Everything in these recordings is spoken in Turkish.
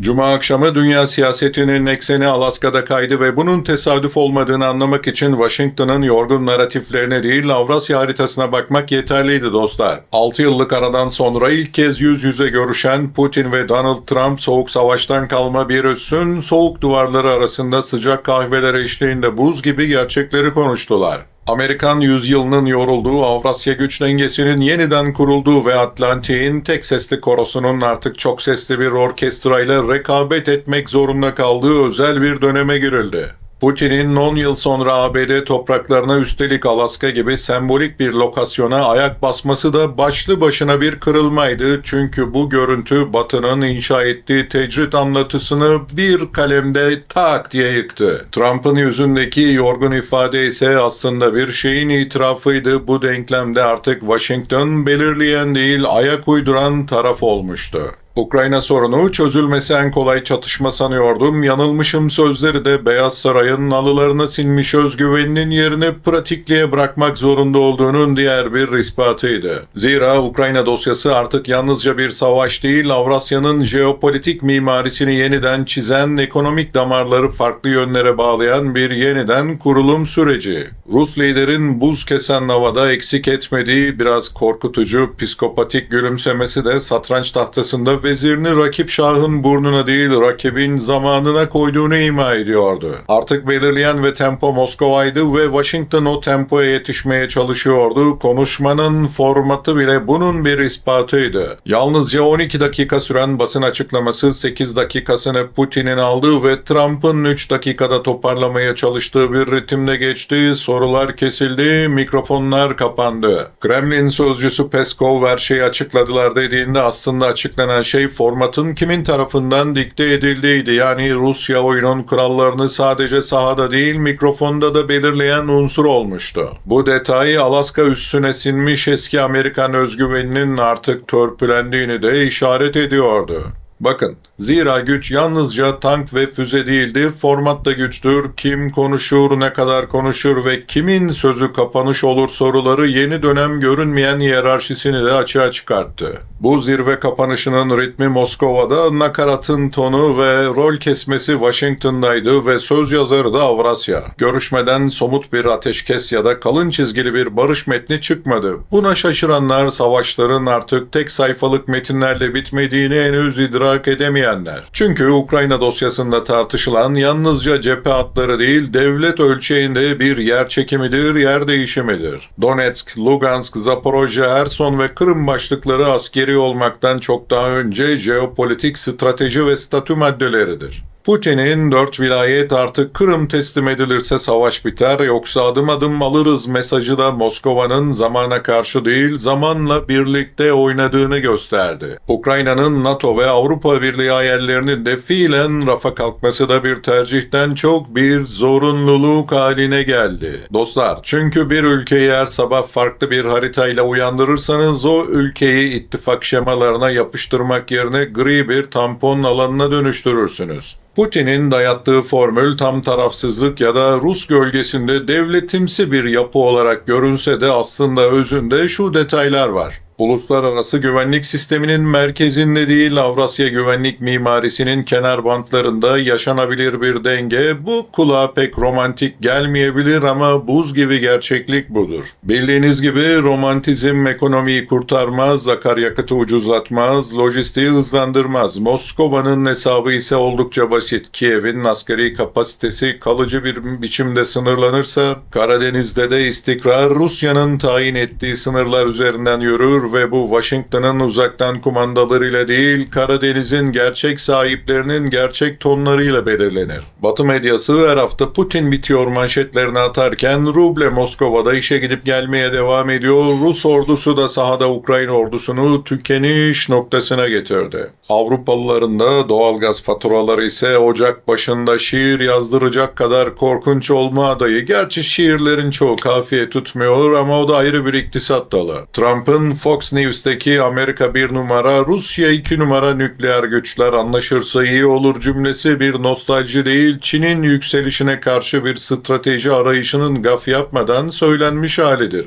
Cuma akşamı dünya siyasetinin ekseni Alaska'da kaydı ve bunun tesadüf olmadığını anlamak için Washington'ın yorgun naratiflerine değil Avrasya haritasına bakmak yeterliydi dostlar. 6 yıllık aradan sonra ilk kez yüz yüze görüşen Putin ve Donald Trump soğuk savaştan kalma bir üssün soğuk duvarları arasında sıcak kahveler eşliğinde buz gibi gerçekleri konuştular. Amerikan yüzyılının yorulduğu Avrasya güç dengesinin yeniden kurulduğu ve Atlantik'in tek sesli korosunun artık çok sesli bir orkestrayla rekabet etmek zorunda kaldığı özel bir döneme girildi. Putin'in 10 yıl sonra ABD topraklarına üstelik Alaska gibi sembolik bir lokasyona ayak basması da başlı başına bir kırılmaydı. Çünkü bu görüntü Batı'nın inşa ettiği tecrit anlatısını bir kalemde tak diye yıktı. Trump'ın yüzündeki yorgun ifade ise aslında bir şeyin itirafıydı. Bu denklemde artık Washington belirleyen değil ayak uyduran taraf olmuştu. Ukrayna sorunu çözülmesi en kolay çatışma sanıyordum. Yanılmışım sözleri de Beyaz Saray'ın nalılarına sinmiş özgüveninin yerini pratikliğe bırakmak zorunda olduğunun diğer bir ispatıydı. Zira Ukrayna dosyası artık yalnızca bir savaş değil, Avrasya'nın jeopolitik mimarisini yeniden çizen, ekonomik damarları farklı yönlere bağlayan bir yeniden kurulum süreci. Rus liderin buz kesen havada eksik etmediği biraz korkutucu psikopatik gülümsemesi de satranç tahtasında vezirini rakip şahın burnuna değil rakibin zamanına koyduğunu ima ediyordu. Artık belirleyen ve tempo Moskova'ydı ve Washington o tempoya yetişmeye çalışıyordu. Konuşmanın formatı bile bunun bir ispatıydı. Yalnızca 12 dakika süren basın açıklaması 8 dakikasını Putin'in aldığı ve Trump'ın 3 dakikada toparlamaya çalıştığı bir ritimde geçti. Sorular kesildi, mikrofonlar kapandı. Kremlin sözcüsü Peskov her şeyi açıkladılar dediğinde aslında açıklanan şey formatın kimin tarafından dikte edildiğiydi. Yani Rusya oyunun kurallarını sadece sahada değil mikrofonda da belirleyen unsur olmuştu. Bu detay Alaska üssüne sinmiş eski Amerikan özgüveninin artık törpülendiğini de işaret ediyordu. Bakın, zira güç yalnızca tank ve füze değildi, format da güçtür. Kim konuşur, ne kadar konuşur ve kimin sözü kapanış olur soruları yeni dönem görünmeyen hiyerarşisini de açığa çıkarttı. Bu zirve kapanışının ritmi Moskova'da, nakaratın tonu ve rol kesmesi Washington'daydı ve söz yazarı da Avrasya. Görüşmeden somut bir ateşkes ya da kalın çizgili bir barış metni çıkmadı. Buna şaşıranlar savaşların artık tek sayfalık metinlerle bitmediğini henüz idrak edemeyenler. Çünkü Ukrayna dosyasında tartışılan yalnızca cephe hatları değil, devlet ölçeğinde bir yer çekimidir, yer değişimidir. Donetsk, Lugansk, Zaporojye, Erson ve Kırım başlıkları askeri olmaktan çok daha önce jeopolitik strateji ve statü maddeleridir. Putin'in dört vilayet artık Kırım teslim edilirse savaş biter yoksa adım adım alırız mesajı da Moskova'nın zamana karşı değil zamanla birlikte oynadığını gösterdi. Ukrayna'nın NATO ve Avrupa Birliği hayallerinin de fiilen rafa kalkması da bir tercihten çok bir zorunluluk haline geldi. Dostlar çünkü bir ülkeyi her sabah farklı bir haritayla uyandırırsanız o ülkeyi ittifak şemalarına yapıştırmak yerine gri bir tampon alanına dönüştürürsünüz. Putin'in dayattığı formül tam tarafsızlık ya da Rus gölgesinde devletimsi bir yapı olarak görünse de aslında özünde şu detaylar var. Uluslararası güvenlik sisteminin merkezinde değil Avrasya güvenlik mimarisinin kenar bantlarında yaşanabilir bir denge bu kulağa pek romantik gelmeyebilir ama buz gibi gerçeklik budur. Bildiğiniz gibi romantizm ekonomiyi kurtarmaz, akaryakıtı ucuzlatmaz, lojistiği hızlandırmaz. Moskova'nın hesabı ise oldukça basit. Kiev'in askeri kapasitesi kalıcı bir biçimde sınırlanırsa Karadeniz'de de istikrar Rusya'nın tayin ettiği sınırlar üzerinden yürür ve bu Washington'ın uzaktan kumandalarıyla değil Karadeniz'in gerçek sahiplerinin gerçek tonlarıyla belirlenir. Batı medyası her hafta Putin bitiyor manşetlerini atarken ruble Moskova'da işe gidip gelmeye devam ediyor. Rus ordusu da sahada Ukrayna ordusunu tükeniş noktasına getirdi. Avrupalıların da doğalgaz faturaları ise Ocak başında şiir yazdıracak kadar korkunç olma adayı. Gerçi şiirlerin çoğu kafiye tutmuyor ama o da ayrı bir iktisat dalı. Trump'ın Fox News'teki Amerika bir numara, Rusya iki numara nükleer güçler anlaşırsa iyi olur cümlesi bir nostalji değil, Çin'in yükselişine karşı bir strateji arayışının gaf yapmadan söylenmiş halidir.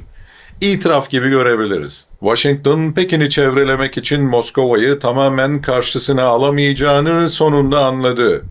İtiraf gibi görebiliriz. Washington, Pekin'i çevrelemek için Moskova'yı tamamen karşısına alamayacağını sonunda anladı.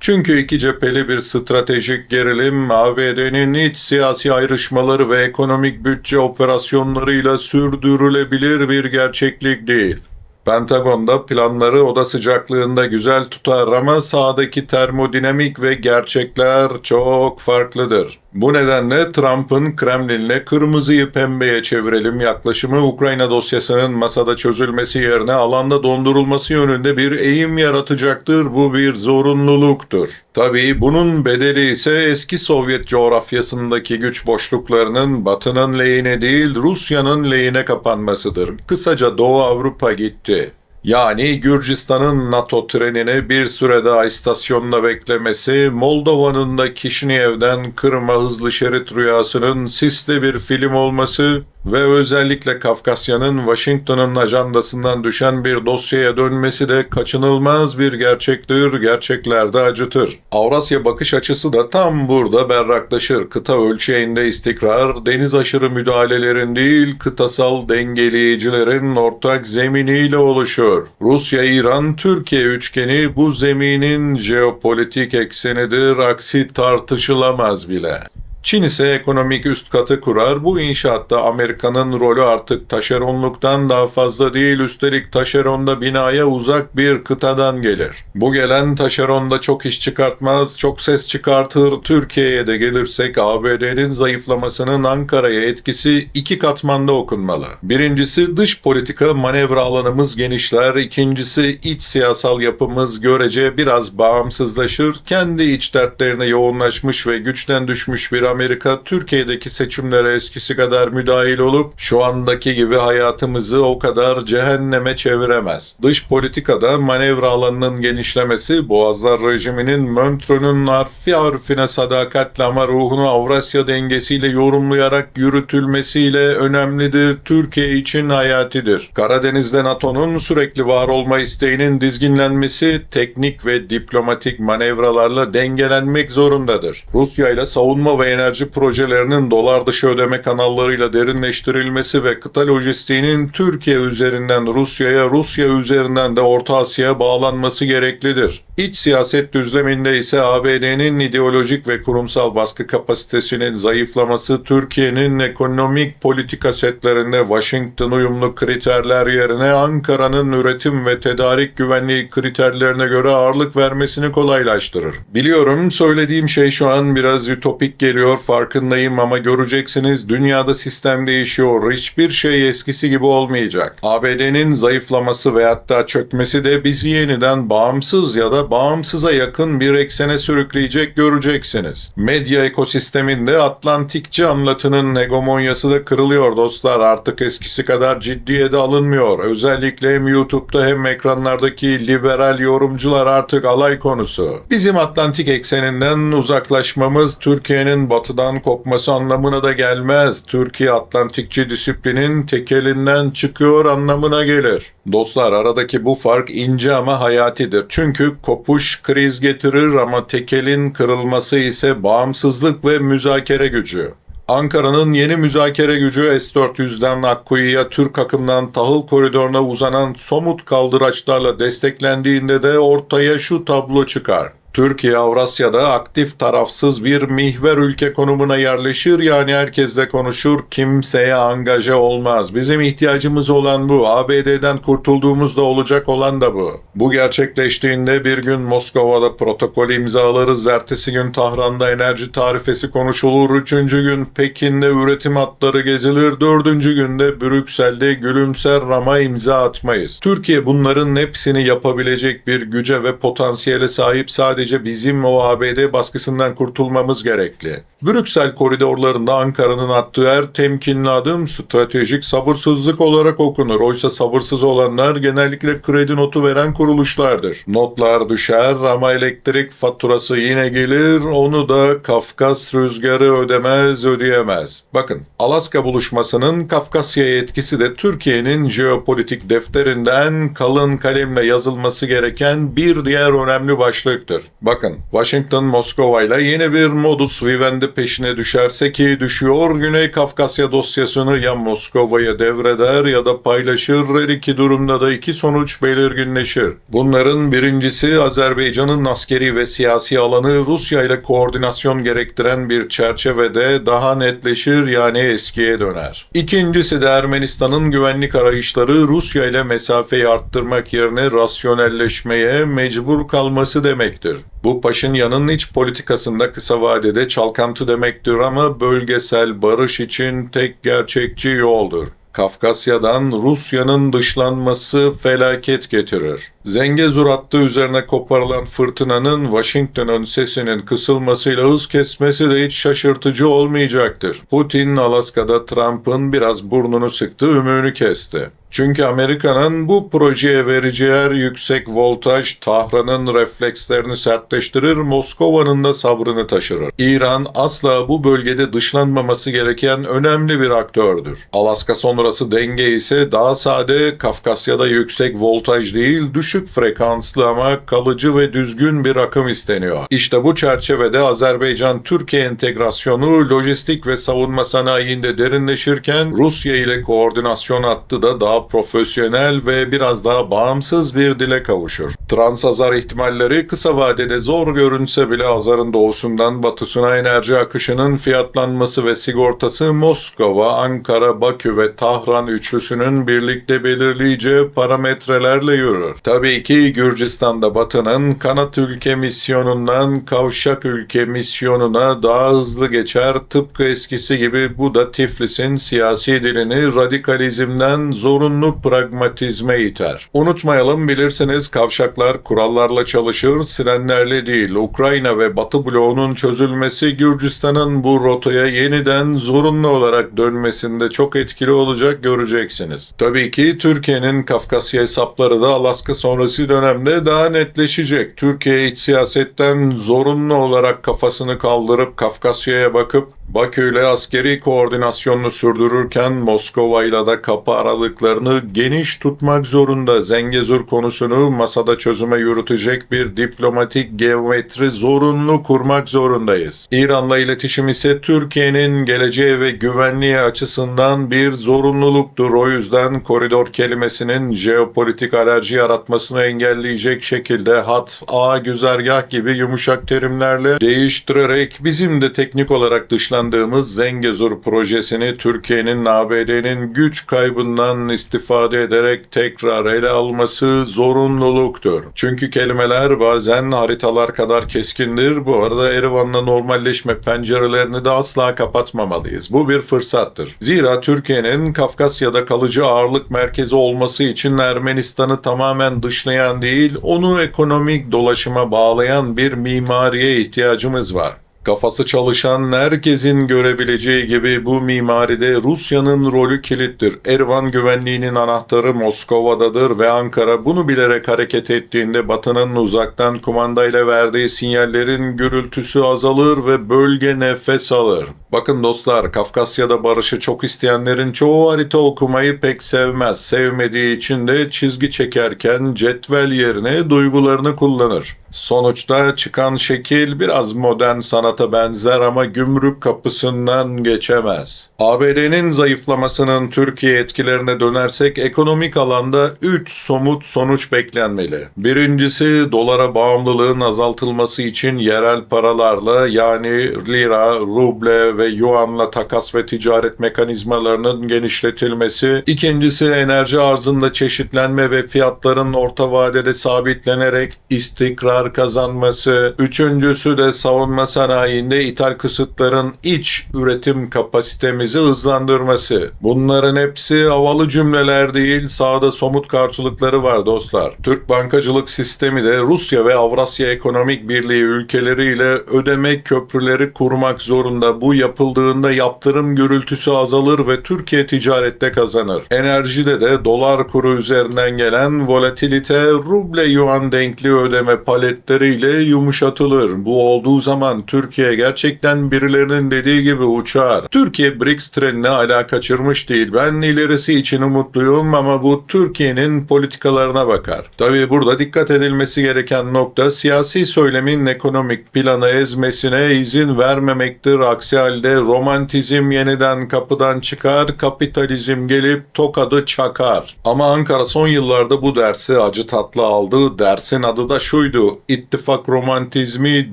Çünkü iki cepheli bir stratejik gerilim ABD'nin iç siyasi ayrışmaları ve ekonomik bütçe operasyonlarıyla sürdürülebilir bir gerçeklik değil. Pentagon'da planları oda sıcaklığında güzel tutar ama sahadaki termodinamik ve gerçekler çok farklıdır. Bu nedenle Trump'ın Kremlin'le kırmızıyı pembeye çevirelim yaklaşımı Ukrayna dosyasının masada çözülmesi yerine alanda dondurulması yönünde bir eğim yaratacaktır. Bu bir zorunluluktur. Tabii bunun bedeli ise eski Sovyet coğrafyasındaki güç boşluklarının Batı'nın lehine değil Rusya'nın lehine kapanmasıdır. Kısaca Doğu Avrupa gitti. Yani Gürcistan'ın NATO trenini bir süre daha istasyonda beklemesi, Moldova'nın da Kişinev'den Kırım'a hızlı şerit rüyasının sisli bir film olması ve özellikle Kafkasya'nın Washington'ın ajandasından düşen bir dosyaya dönmesi de kaçınılmaz bir gerçektir, gerçeklerde acıtır. Avrasya bakış açısı da tam burada berraklaşır. Kıta ölçeğinde istikrar, deniz aşırı müdahalelerin değil, kıtasal dengeleyicilerin ortak zeminiyle oluşur. Rusya, İran, Türkiye üçgeni bu zeminin jeopolitik eksenidir, aksi tartışılamaz bile. Çin ise ekonomik üst katı kurar. Bu inşaatta Amerika'nın rolü artık taşeronluktan daha fazla değil. Üstelik taşeronda binaya uzak bir kıtadan gelir. Bu gelen taşeronda çok iş çıkartmaz, çok ses çıkartır. Türkiye'ye de gelirsek ABD'nin zayıflamasının Ankara'ya etkisi iki katmanda okunmalı. Birincisi dış politika manevra alanımız genişler. İkincisi iç siyasal yapımız görece biraz bağımsızlaşır. Kendi iç dertlerine yoğunlaşmış ve güçten düşmüş bir Amerika Türkiye'deki seçimlere eskisi kadar müdahil olup şu andaki gibi hayatımızı o kadar cehenneme çeviremez. Dış politikada manevra alanının genişlemesi Boğazlar rejiminin Montreux'un harfi harfine sadakatle ama ruhunu Avrasya dengesiyle yorumlayarak yürütülmesiyle önemlidir. Türkiye için hayatidir. Karadeniz'de NATO'nun sürekli var olma isteğinin dizginlenmesi teknik ve diplomatik manevralarla dengelenmek zorundadır. Rusya ile savunma ve enerji projelerinin dolar dışı ödeme kanallarıyla derinleştirilmesi ve kıta lojistiğinin Türkiye üzerinden Rusya'ya, Rusya üzerinden de Orta Asya'ya bağlanması gereklidir. İç siyaset düzleminde ise ABD'nin ideolojik ve kurumsal baskı kapasitesinin zayıflaması Türkiye'nin ekonomik politika setlerinde Washington uyumlu kriterler yerine Ankara'nın üretim ve tedarik güvenliği kriterlerine göre ağırlık vermesini kolaylaştırır. Biliyorum söylediğim şey şu an biraz ütopik geliyor farkındayım ama göreceksiniz dünyada sistem değişiyor. Hiçbir şey eskisi gibi olmayacak. ABD'nin zayıflaması ve hatta çökmesi de bizi yeniden bağımsız ya da bağımsıza yakın bir eksene sürükleyecek göreceksiniz. Medya ekosisteminde Atlantikçi anlatının hegemonyası da kırılıyor dostlar. Artık eskisi kadar ciddiye de alınmıyor. Özellikle hem YouTube'da hem ekranlardaki liberal yorumcular artık alay konusu. Bizim Atlantik ekseninden uzaklaşmamız Türkiye'nin batıdan kopması anlamına da gelmez. Türkiye Atlantikçi disiplinin tekelinden çıkıyor anlamına gelir. Dostlar aradaki bu fark ince ama hayatidir. Çünkü kopuş kriz getirir ama tekelin kırılması ise bağımsızlık ve müzakere gücü. Ankara'nın yeni müzakere gücü S-400'den Akkuyu'ya Türk akımdan tahıl koridoruna uzanan somut kaldıraçlarla desteklendiğinde de ortaya şu tablo çıkar. Türkiye Avrasya'da aktif tarafsız bir mihver ülke konumuna yerleşir yani herkesle konuşur kimseye angaje olmaz. Bizim ihtiyacımız olan bu. ABD'den kurtulduğumuzda olacak olan da bu. Bu gerçekleştiğinde bir gün Moskova'da protokol imzalarız. Ertesi gün Tahran'da enerji tarifesi konuşulur. Üçüncü gün Pekin'de üretim hatları gezilir. Dördüncü günde Brüksel'de gülümser ama imza atmayız. Türkiye bunların hepsini yapabilecek bir güce ve potansiyele sahip sadece bizim o ABD baskısından kurtulmamız gerekli. Brüksel koridorlarında Ankara'nın attığı her temkinli adım stratejik sabırsızlık olarak okunur. Oysa sabırsız olanlar genellikle kredi notu veren kuruluşlardır. Notlar düşer ama elektrik faturası yine gelir. Onu da Kafkas rüzgarı ödemez ödeyemez. Bakın Alaska buluşmasının Kafkasya'ya etkisi de Türkiye'nin jeopolitik defterinden kalın kalemle yazılması gereken bir diğer önemli başlıktır. Bakın Washington Moskova ile yeni bir modus vivendi peşine düşerse ki düşüyor Güney Kafkasya dosyasını ya Moskova'ya devreder ya da paylaşır her iki durumda da iki sonuç belirginleşir. Bunların birincisi Azerbaycan'ın askeri ve siyasi alanı Rusya ile koordinasyon gerektiren bir çerçevede daha netleşir yani eskiye döner. İkincisi de Ermenistan'ın güvenlik arayışları Rusya ile mesafeyi arttırmak yerine rasyonelleşmeye mecbur kalması demektir. Bu Paşinyan'ın iç politikasında kısa vadede çalkantı demektir ama bölgesel barış için tek gerçekçi yoldur. Kafkasya'dan Rusya'nın dışlanması felaket getirir. Zengezur hattı üzerine koparılan fırtınanın Washington'un sesinin kısılmasıyla hız kesmesi de hiç şaşırtıcı olmayacaktır. Putin Alaska'da Trump'ın biraz burnunu sıktı, ümüğünü kesti. Çünkü Amerika'nın bu projeye vereceği yüksek voltaj Tahran'ın reflekslerini sertleştirir, Moskova'nın da sabrını taşırır. İran asla bu bölgede dışlanmaması gereken önemli bir aktördür. Alaska sonrası denge ise daha sade Kafkasya'da yüksek voltaj değil, düşük frekanslı ama kalıcı ve düzgün bir akım isteniyor. İşte bu çerçevede Azerbaycan-Türkiye entegrasyonu lojistik ve savunma sanayinde derinleşirken Rusya ile koordinasyon hattı da daha profesyonel ve biraz daha bağımsız bir dile kavuşur. Trans-Azar ihtimalleri kısa vadede zor görünse bile Azar'ın doğusundan batısına enerji akışının fiyatlanması ve sigortası Moskova, Ankara, Bakü ve Tahran üçlüsünün birlikte belirleyeceği parametrelerle yürür. Tabii ki Gürcistan'da Batı'nın kanat ülke misyonundan kavşak ülke misyonuna daha hızlı geçer tıpkı eskisi gibi bu da Tiflis'in siyasi dilini radikalizmden zorunlu pragmatizme iter. Unutmayalım bilirsiniz kavşaklar kurallarla çalışır, sirenlerle değil. Ukrayna ve Batı bloğunun çözülmesi Gürcistan'ın bu rotaya yeniden zorunlu olarak dönmesinde çok etkili olacak göreceksiniz. Tabii ki Türkiye'nin Kafkasya hesapları da Alaska sonrası dönemde daha netleşecek. Türkiye iç siyasetten zorunlu olarak kafasını kaldırıp Kafkasya'ya bakıp Bakü ile askeri koordinasyonunu sürdürürken Moskova ile de kapı aralıklarını geniş tutmak zorunda. Zengezur konusunu masada çözüme yürütecek bir diplomatik geometri zorunlu kurmak zorundayız. İran'la iletişim ise Türkiye'nin geleceği ve güvenliği açısından bir zorunluluktur. O yüzden koridor kelimesinin jeopolitik alerji yaratmasını engelleyecek şekilde hat, a, güzergah gibi yumuşak terimlerle değiştirerek bizim de teknik olarak dışlandığımız Zengezur projesini Türkiye'nin ABD'nin güç kaybından istifade ederek tekrar ele alması zorunluluktur. Çünkü kelimeler bazen haritalar kadar keskindir. Bu arada Erivan'la normalleşme pencerelerini de asla kapatmamalıyız. Bu bir fırsattır. Zira Türkiye'nin Kafkasya'da kalıcı ağırlık merkezi olması için Ermenistan'ı tamamen dışlayan değil, onu ekonomik dolaşıma bağlayan bir mimariye ihtiyacımız var. Kafası çalışan herkesin görebileceği gibi bu mimaride Rusya'nın rolü kilittir. Erivan güvenliğinin anahtarı Moskova'dadır ve Ankara bunu bilerek hareket ettiğinde Batı'nın uzaktan kumandayla verdiği sinyallerin gürültüsü azalır ve bölge nefes alır. Bakın dostlar, Kafkasya'da barışı çok isteyenlerin çoğu harita okumayı pek sevmez. Sevmediği için de çizgi çekerken cetvel yerine duygularını kullanır. Sonuçta çıkan şekil biraz modern sanata benzer ama gümrük kapısından geçemez. ABD'nin zayıflamasının Türkiye etkilerine dönersek ekonomik alanda 3 somut sonuç beklenmeli. Birincisi dolara bağımlılığın azaltılması için yerel paralarla yani lira, ruble ve yuanla takas ve ticaret mekanizmalarının genişletilmesi. İkincisi enerji arzında çeşitlenme ve fiyatların orta vadede sabitlenerek istikrar kazanması. Üçüncüsü de savunma sanayinde ithal kısıtların iç üretim kapasitemizi hızlandırması. Bunların hepsi havalı cümleler değil, sahada somut karşılıkları var dostlar. Türk bankacılık sistemi de Rusya ve Avrasya Ekonomik Birliği ülkeleriyle ödeme köprüleri kurmak zorunda. Bu yapıldığında yaptırım gürültüsü azalır ve Türkiye ticarette kazanır. Enerjide de dolar kuru üzerinden gelen volatilite ruble yuan denkli ödeme paletleriyle yumuşatılır. Bu olduğu zaman Türkiye gerçekten birilerinin dediği gibi uçar. Türkiye BRICS trenini hala kaçırmış değil. Ben ilerisi için umutluyum ama bu Türkiye'nin politikalarına bakar. Tabii burada dikkat edilmesi gereken nokta siyasi söylemin ekonomik planı ezmesine izin vermemektir. Aksi halde romantizm yeniden kapıdan çıkar, kapitalizm gelip tokadı çakar. Ama Ankara son yıllarda bu dersi acı tatlı aldı. Dersin adı da şuydu. İttifak romantizmi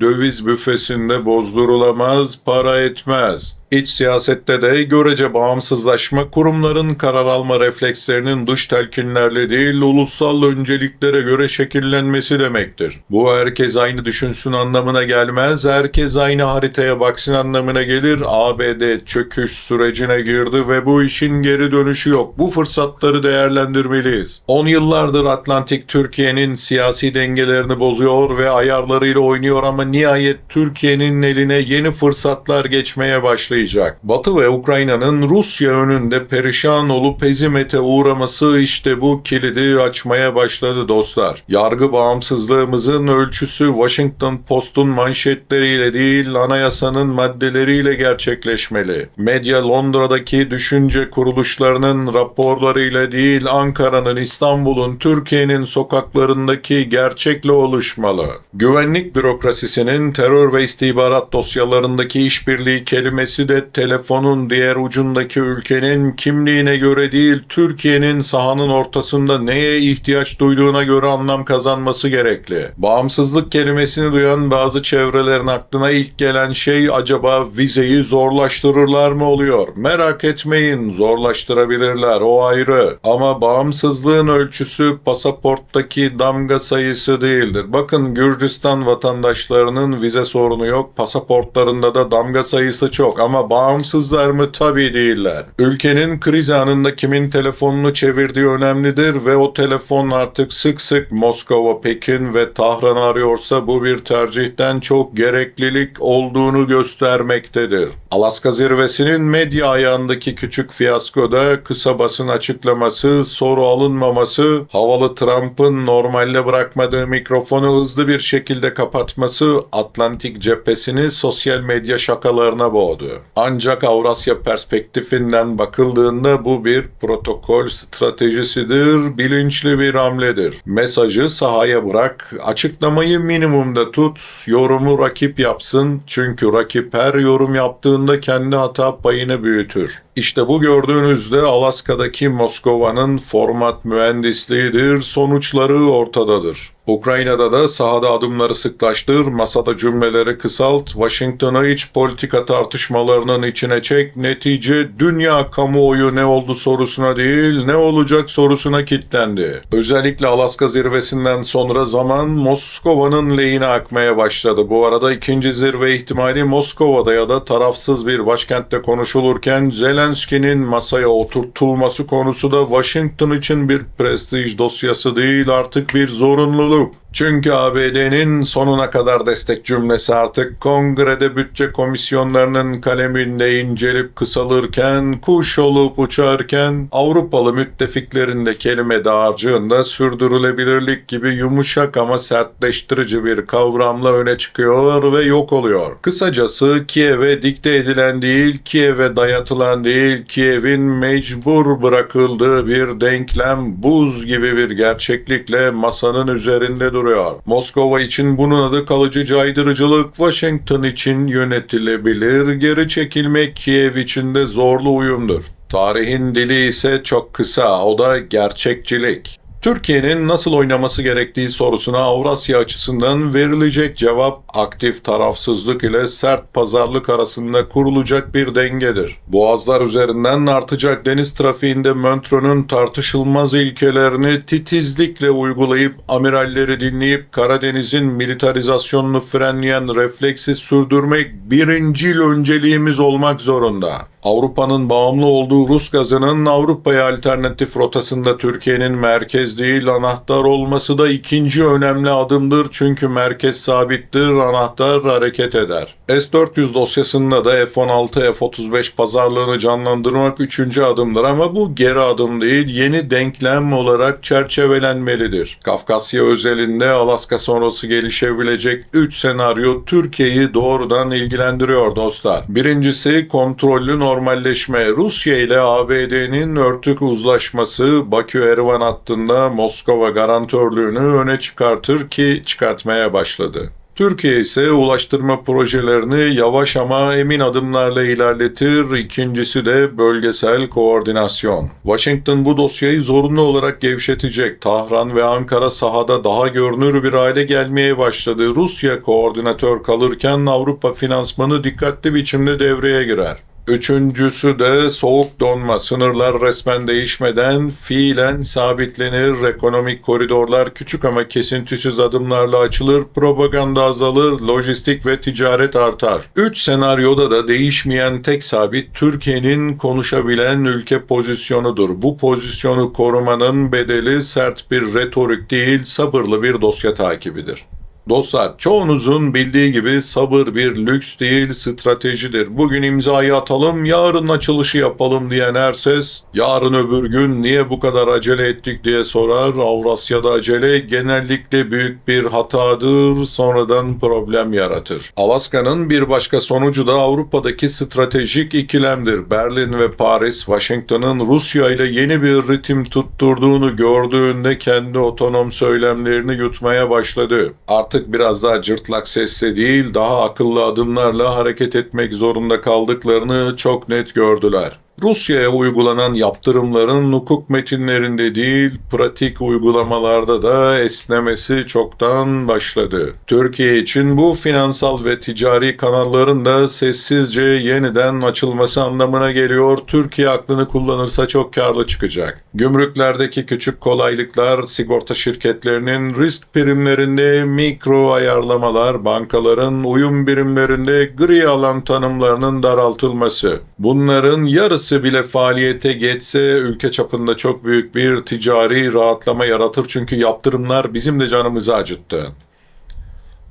döviz büfesinde bozdurulamaz, para etmez. İç siyasette de görece bağımsızlaşma kurumların karar alma reflekslerinin dış telkinlerle değil ulusal önceliklere göre şekillenmesi demektir. Bu herkes aynı düşünsün anlamına gelmez, herkes aynı haritaya baksın anlamına gelir. ABD çöküş sürecine girdi ve bu işin geri dönüşü yok. Bu fırsatları değerlendirmeliyiz. 10 yıllardır Atlantik Türkiye'nin siyasi dengelerini bozuyor ve ayarlarıyla oynuyor ama nihayet Türkiye'nin eline yeni fırsatlar geçmeye başlayacak. Batı ve Ukrayna'nın Rusya önünde perişan olup hezimete uğraması işte bu kilidi açmaya başladı dostlar. Yargı bağımsızlığımızın ölçüsü Washington Post'un manşetleriyle değil anayasanın maddeleriyle gerçekleşmeli. Medya Londra'daki düşünce kuruluşlarının raporlarıyla değil Ankara'nın, İstanbul'un, Türkiye'nin sokaklarındaki gerçekle oluşmalı. Güvenlik bürokrasisinin terör ve istihbarat dosyalarındaki işbirliği kelimesi de telefonun diğer ucundaki ülkenin kimliğine göre değil Türkiye'nin sahanın ortasında neye ihtiyaç duyduğuna göre anlam kazanması gerekli. Bağımsızlık kelimesini duyan bazı çevrelerin aklına ilk gelen şey acaba vizeyi zorlaştırırlar mı oluyor? Merak etmeyin zorlaştırabilirler o ayrı. Ama bağımsızlığın ölçüsü pasaporttaki damga sayısı değildir. Bakın Gürcistan vatandaşlarının vize sorunu yok. Pasaportlarında da damga sayısı çok ama bağımsızlar mı? Tabii değiller. Ülkenin kriz anında kimin telefonunu çevirdiği önemlidir ve o telefon artık sık sık Moskova, Pekin ve Tahran arıyorsa bu bir tercihten çok gereklilik olduğunu göstermektedir. Alaska zirvesinin medya ayağındaki küçük fiyaskoda kısa basın açıklaması, soru alınmaması, havalı Trump'ın normalde bırakmadığı mikrofonu hızlı bir şekilde kapatması Atlantik cephesini sosyal medya şakalarına boğdu. Ancak Avrasya perspektifinden bakıldığında bu bir protokol stratejisidir, bilinçli bir hamledir. Mesajı sahaya bırak, açıklamayı minimumda tut, yorumu rakip yapsın çünkü rakip her yorum yaptığında kendi hata payını büyütür. İşte bu gördüğünüzde Alaska'daki Moskova'nın format mühendisliğidir, sonuçları ortadadır. Ukrayna'da da sahada adımları sıklaştır, masada cümleleri kısalt, Washington'ı iç politika tartışmalarının içine çek, netice dünya kamuoyu ne oldu sorusuna değil, ne olacak sorusuna kilitlendi. Özellikle Alaska zirvesinden sonra zaman Moskova'nın lehine akmaya başladı. Bu arada ikinci zirve ihtimali Moskova'da ya da tarafsız bir başkentte konuşulurken Zelenski'nin masaya oturtulması konusu da Washington için bir prestij dosyası değil artık bir zorunluluk. loop. Çünkü ABD'nin sonuna kadar destek cümlesi artık kongrede bütçe komisyonlarının kaleminde incelip kısalırken, kuş olup uçarken Avrupalı müttefiklerinde kelime dağarcığında sürdürülebilirlik gibi yumuşak ama sertleştirici bir kavramla öne çıkıyor ve yok oluyor. Kısacası Kiev'e dikte edilen değil, Kiev'e dayatılan değil, Kiev'in mecbur bırakıldığı bir denklem buz gibi bir gerçeklikle masanın üzerinde duruyor. Moskova için bunun adı kalıcı caydırıcılık, Washington için yönetilebilir, geri çekilmek Kiev için de zorlu uyumdur. Tarihin dili ise çok kısa, o da gerçekçilik. Türkiye'nin nasıl oynaması gerektiği sorusuna Avrasya açısından verilecek cevap aktif tarafsızlık ile sert pazarlık arasında kurulacak bir dengedir. Boğazlar üzerinden artacak deniz trafiğinde Montreux'un tartışılmaz ilkelerini titizlikle uygulayıp amiralleri dinleyip Karadeniz'in militarizasyonunu frenleyen refleksi sürdürmek birincil önceliğimiz olmak zorunda. Avrupa'nın bağımlı olduğu Rus gazının Avrupa'ya alternatif rotasında Türkiye'nin merkez değil anahtar olması da ikinci önemli adımdır çünkü merkez sabittir, anahtar hareket eder. S-400 dosyasında da F-16, F-35 pazarlığını canlandırmak üçüncü adımdır ama bu geri adım değil, yeni denklem olarak çerçevelenmelidir. Kafkasya özelinde Alaska sonrası gelişebilecek 3 senaryo Türkiye'yi doğrudan ilgilendiriyor dostlar. Birincisi kontrollü normalleşme. Rusya ile ABD'nin örtük uzlaşması Bakü-Erivan hattında Moskova garantörlüğünü öne çıkartır ki çıkartmaya başladı. Türkiye ise ulaştırma projelerini yavaş ama emin adımlarla ilerletir. İkincisi de bölgesel koordinasyon. Washington bu dosyayı zorunlu olarak gevşetecek. Tahran ve Ankara sahada daha görünür bir hale gelmeye başladı. Rusya koordinatör kalırken Avrupa finansmanı dikkatli biçimde devreye girer. Üçüncüsü de soğuk donma. Sınırlar resmen değişmeden fiilen sabitlenir. Ekonomik koridorlar küçük ama kesintisiz adımlarla açılır. Propaganda azalır. Lojistik ve ticaret artar. Üç senaryoda da değişmeyen tek sabit Türkiye'nin konuşabilen ülke pozisyonudur. Bu pozisyonu korumanın bedeli sert bir retorik değil, sabırlı bir dosya takibidir. Dostlar, çoğunuzun bildiği gibi sabır bir lüks değil, stratejidir. Bugün imzayı atalım, yarın açılışı yapalım diyen her ses, yarın öbür gün niye bu kadar acele ettik diye sorar. Avrasya'da acele genellikle büyük bir hatadır, sonradan problem yaratır. Alaska'nın bir başka sonucu da Avrupa'daki stratejik ikilemdir. Berlin ve Paris, Washington'ın Rusya ile yeni bir ritim tutturduğunu gördüğünde kendi otonom söylemlerini yutmaya başladı. Artık biraz daha cırtlak sesle değil, daha akıllı adımlarla hareket etmek zorunda kaldıklarını çok net gördüler. Rusya'ya uygulanan yaptırımların hukuk metinlerinde değil, pratik uygulamalarda da esnemesi çoktan başladı. Türkiye için bu finansal ve ticari kanalların da sessizce yeniden açılması anlamına geliyor. Türkiye aklını kullanırsa çok karlı çıkacak. Gümrüklerdeki küçük kolaylıklar, sigorta şirketlerinin risk primlerinde mikro ayarlamalar, bankaların uyum birimlerinde gri alan tanımlarının daraltılması. Bunların yarısı yarısı bile faaliyete geçse ülke çapında çok büyük bir ticari rahatlama yaratır çünkü yaptırımlar bizim de canımızı acıttı.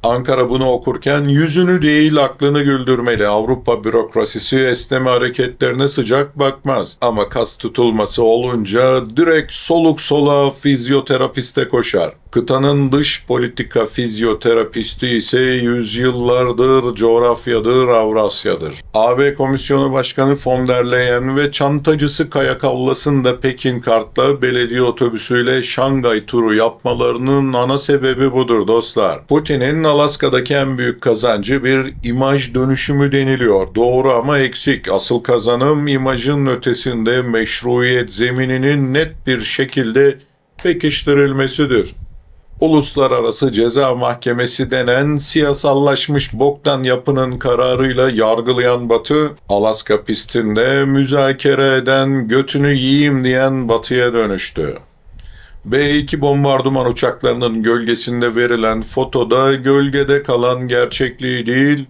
Ankara bunu okurken yüzünü değil aklını güldürmeli. Avrupa bürokrasisi esneme hareketlerine sıcak bakmaz. Ama kas tutulması olunca direkt soluk sola fizyoterapiste koşar. Kıtanın dış politika fizyoterapisti ise yüzyıllardır coğrafyadır, Avrasya'dır. AB Komisyonu Başkanı von der Leyen ve çantacısı Kaya Kallas'ın da Pekin kartla belediye otobüsüyle Şangay turu yapmalarının ana sebebi budur dostlar. Putin'in Alaska'daki en büyük kazancı bir imaj dönüşümü deniliyor. Doğru ama eksik. Asıl kazanım imajın ötesinde meşruiyet zemininin net bir şekilde pekiştirilmesidir. Uluslararası Ceza Mahkemesi denen siyasallaşmış boktan yapının kararıyla yargılayan Batı, Alaska pistinde müzakere eden, götünü yiyeyim diyen Batı'ya dönüştü. B-2 bombardıman uçaklarının gölgesinde verilen fotoda gölgede kalan gerçekliği değil,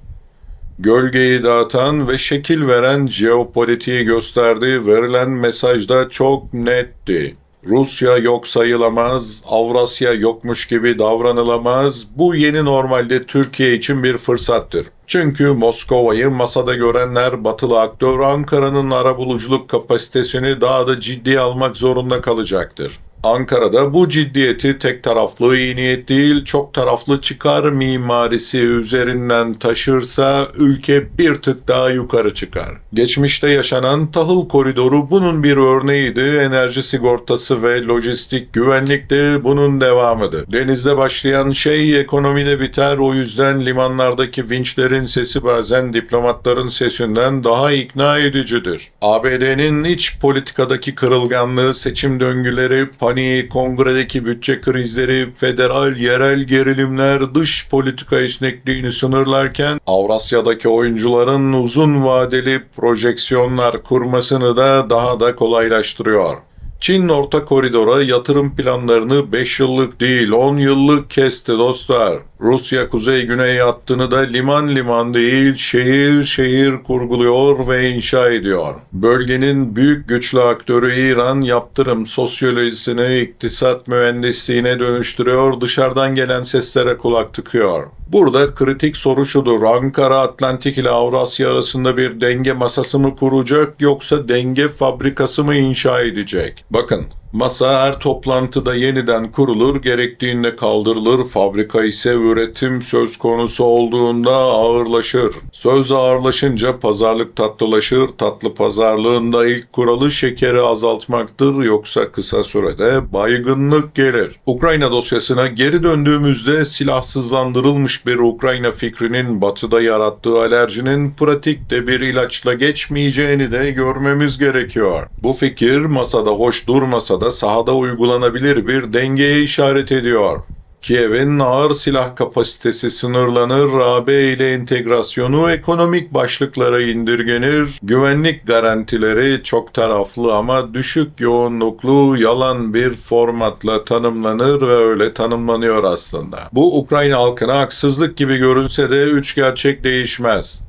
gölgeyi dağıtan ve şekil veren jeopolitiği gösterdiği verilen mesajda çok netti. Rusya yok sayılamaz, Avrasya yokmuş gibi davranılamaz. Bu yeni normalde Türkiye için bir fırsattır. Çünkü Moskova'yı masada görenler batılı aktör Ankara'nın arabuluculuk kapasitesini daha da ciddiye almak zorunda kalacaktır. Ankara'da bu ciddiyeti tek taraflı iyi niyet değil, çok taraflı çıkar mimarisi üzerinden taşırsa ülke bir tık daha yukarı çıkar. Geçmişte yaşanan tahıl koridoru bunun bir örneğiydi. Enerji sigortası ve lojistik güvenlik de bunun devamıdır. Denizde başlayan şey ekonomide biter. O yüzden limanlardaki vinçlerin sesi bazen diplomatların sesinden daha ikna edicidir. ABD'nin iç politikadaki kırılganlığı, seçim döngüleri, paniği, kongredeki bütçe krizleri, federal, yerel gerilimler, dış politika esnekliğini sınırlarken Avrasya'daki oyuncuların uzun vadeli projeksiyonlar kurmasını da daha da kolaylaştırıyor. Çin Orta Koridor'a yatırım planlarını 5 yıllık değil 10 yıllık kesti dostlar. Rusya kuzey-güney hattını da liman liman değil şehir şehir kurguluyor ve inşa ediyor. Bölgenin büyük güçlü aktörü İran yaptırım sosyolojisini iktisat mühendisliğine dönüştürüyor, dışarıdan gelen seslere kulak tıkıyor. Burada kritik soru şudur. Ankara Atlantik ile Avrasya arasında bir denge masası mı kuracak yoksa denge fabrikası mı inşa edecek? Bakın Masa her toplantıda yeniden kurulur, gerektiğinde kaldırılır, fabrika ise üretim söz konusu olduğunda ağırlaşır. Söz ağırlaşınca pazarlık tatlılaşır, tatlı pazarlığında ilk kuralı şekeri azaltmaktır yoksa kısa sürede baygınlık gelir. Ukrayna dosyasına geri döndüğümüzde silahsızlandırılmış bir Ukrayna fikrinin batıda yarattığı alerjinin pratikte bir ilaçla geçmeyeceğini de görmemiz gerekiyor. Bu fikir masada hoş durmasa da sahada uygulanabilir bir dengeye işaret ediyor. Kiev'in ağır silah kapasitesi sınırlanır, AB ile entegrasyonu ekonomik başlıklara indirgenir, güvenlik garantileri çok taraflı ama düşük yoğunluklu yalan bir formatla tanımlanır ve öyle tanımlanıyor aslında. Bu Ukrayna halkına haksızlık gibi görünse de üç gerçek değişmez.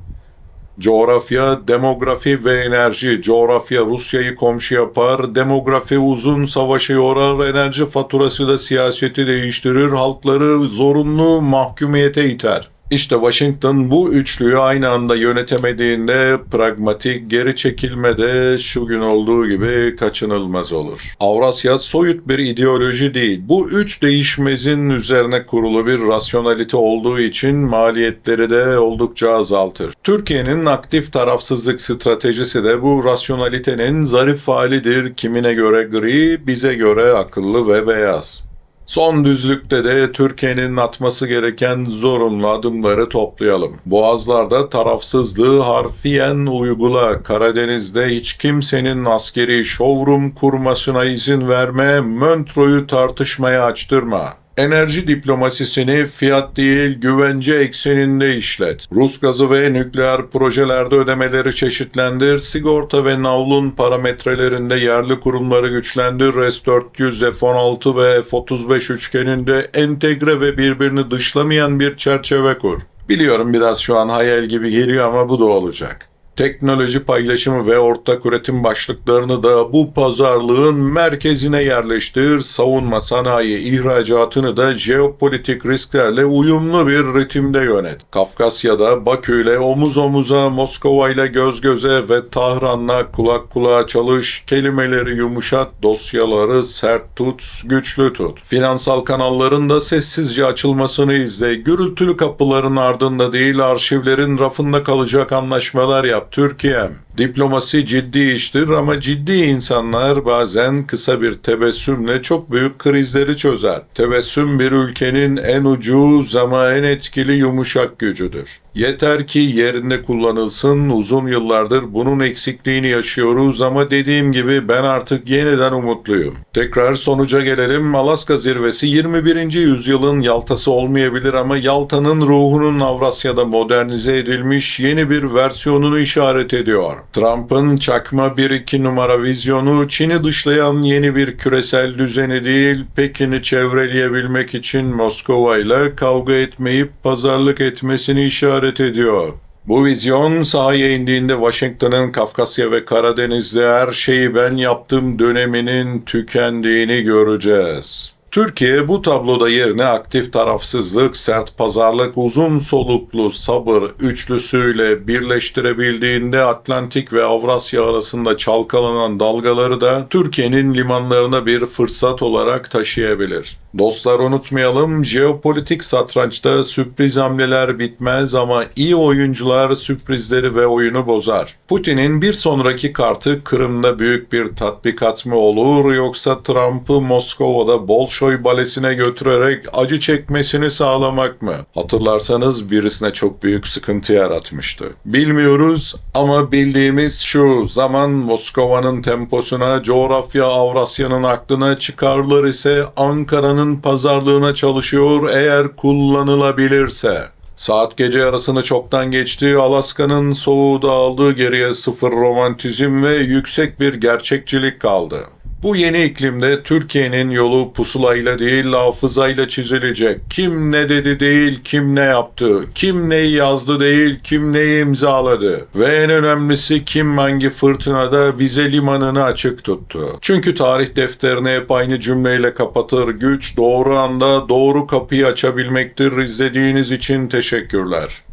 Coğrafya, demografi ve enerji. Coğrafya Rusya'yı komşu yapar, demografi uzun savaşı yorar, enerji faturası da siyaseti değiştirir, halkları zorunlu mahkumiyete iter. İşte Washington bu üçlüyü aynı anda yönetemediğinde pragmatik geri çekilme de şu gün olduğu gibi kaçınılmaz olur. Avrasya soyut bir ideoloji değil. Bu üç değişmezin üzerine kurulu bir rasyonalite olduğu için maliyetleri de oldukça azaltır. Türkiye'nin aktif tarafsızlık stratejisi de bu rasyonalitenin zarif halidir. Kimine göre gri, bize göre akıllı ve beyaz. Son düzlükte de Türkiye'nin atması gereken zorunlu adımları toplayalım. Boğazlarda tarafsızlığı harfiyen uygula. Karadeniz'de hiç kimsenin askeri şovrum kurmasına izin verme, Montreux'u tartışmaya açtırma. Enerji diplomasisini fiyat değil güvence ekseninde işlet. Rus gazı ve nükleer projelerde ödemeleri çeşitlendir. Sigorta ve navlun parametrelerinde yerli kurumları güçlendir. S-400, F-16 ve F-35 üçgeninde entegre ve birbirini dışlamayan bir çerçeve kur. Biliyorum biraz şu an hayal gibi geliyor ama bu da olacak teknoloji paylaşımı ve ortak üretim başlıklarını da bu pazarlığın merkezine yerleştir. Savunma sanayi ihracatını da jeopolitik risklerle uyumlu bir ritimde yönet. Kafkasya'da Bakü ile omuz omuza, Moskova ile göz göze ve Tahran'la kulak kulağa çalış. Kelimeleri yumuşat, dosyaları sert tut, güçlü tut. Finansal kanalların da sessizce açılmasını izle. Gürültülü kapıların ardında değil arşivlerin rafında kalacak anlaşmalar yap. Türkiye'm. Diplomasi ciddi iştir ama ciddi insanlar bazen kısa bir tebessümle çok büyük krizleri çözer. Tebessüm bir ülkenin en ucuz ama en etkili yumuşak gücüdür. Yeter ki yerinde kullanılsın. Uzun yıllardır bunun eksikliğini yaşıyoruz ama dediğim gibi ben artık yeniden umutluyum. Tekrar sonuca gelelim. Alaska zirvesi 21. yüzyılın Yaltası olmayabilir ama Yalta'nın ruhunun Avrasya'da modernize edilmiş yeni bir versiyonunu işaret ediyor. Trump'ın çakma 1-2 numara vizyonu Çin'i dışlayan yeni bir küresel düzeni değil, Pekin'i çevreleyebilmek için Moskova ile kavga etmeyip pazarlık etmesini işaret ediyor. Bu vizyon sahaya indiğinde Washington'ın Kafkasya ve Karadeniz'de her şeyi ben yaptım döneminin tükendiğini göreceğiz. Türkiye bu tabloda yerine aktif tarafsızlık, sert pazarlık, uzun soluklu sabır üçlüsüyle birleştirebildiğinde Atlantik ve Avrasya arasında çalkalanan dalgaları da Türkiye'nin limanlarına bir fırsat olarak taşıyabilir. Dostlar unutmayalım, jeopolitik satrançta sürpriz hamleler bitmez ama iyi oyuncular sürprizleri ve oyunu bozar. Putin'in bir sonraki kartı Kırım'da büyük bir tatbikat mı olur yoksa Trump'ı Moskova'da Bolşoy balesine götürerek acı çekmesini sağlamak mı? Hatırlarsanız birisine çok büyük sıkıntı yaratmıştı. Bilmiyoruz ama bildiğimiz şu zaman Moskova'nın temposuna, coğrafya Avrasya'nın aklına çıkarlar ise Ankara'nın pazarlığına çalışıyor eğer kullanılabilirse. Saat gece yarısını çoktan geçti. Alaska'nın soğuğu dağıldı. Geriye sıfır romantizm ve yüksek bir gerçekçilik kaldı. Bu yeni iklimde Türkiye'nin yolu pusulayla değil hafızayla çizilecek. Kim ne dedi değil, kim ne yaptı, kim neyi yazdı değil, kim neyi imzaladı. Ve en önemlisi kim hangi fırtınada bize limanını açık tuttu. Çünkü tarih defterini hep aynı cümleyle kapatır. Güç doğru anda doğru kapıyı açabilmektir. İzlediğiniz için teşekkürler.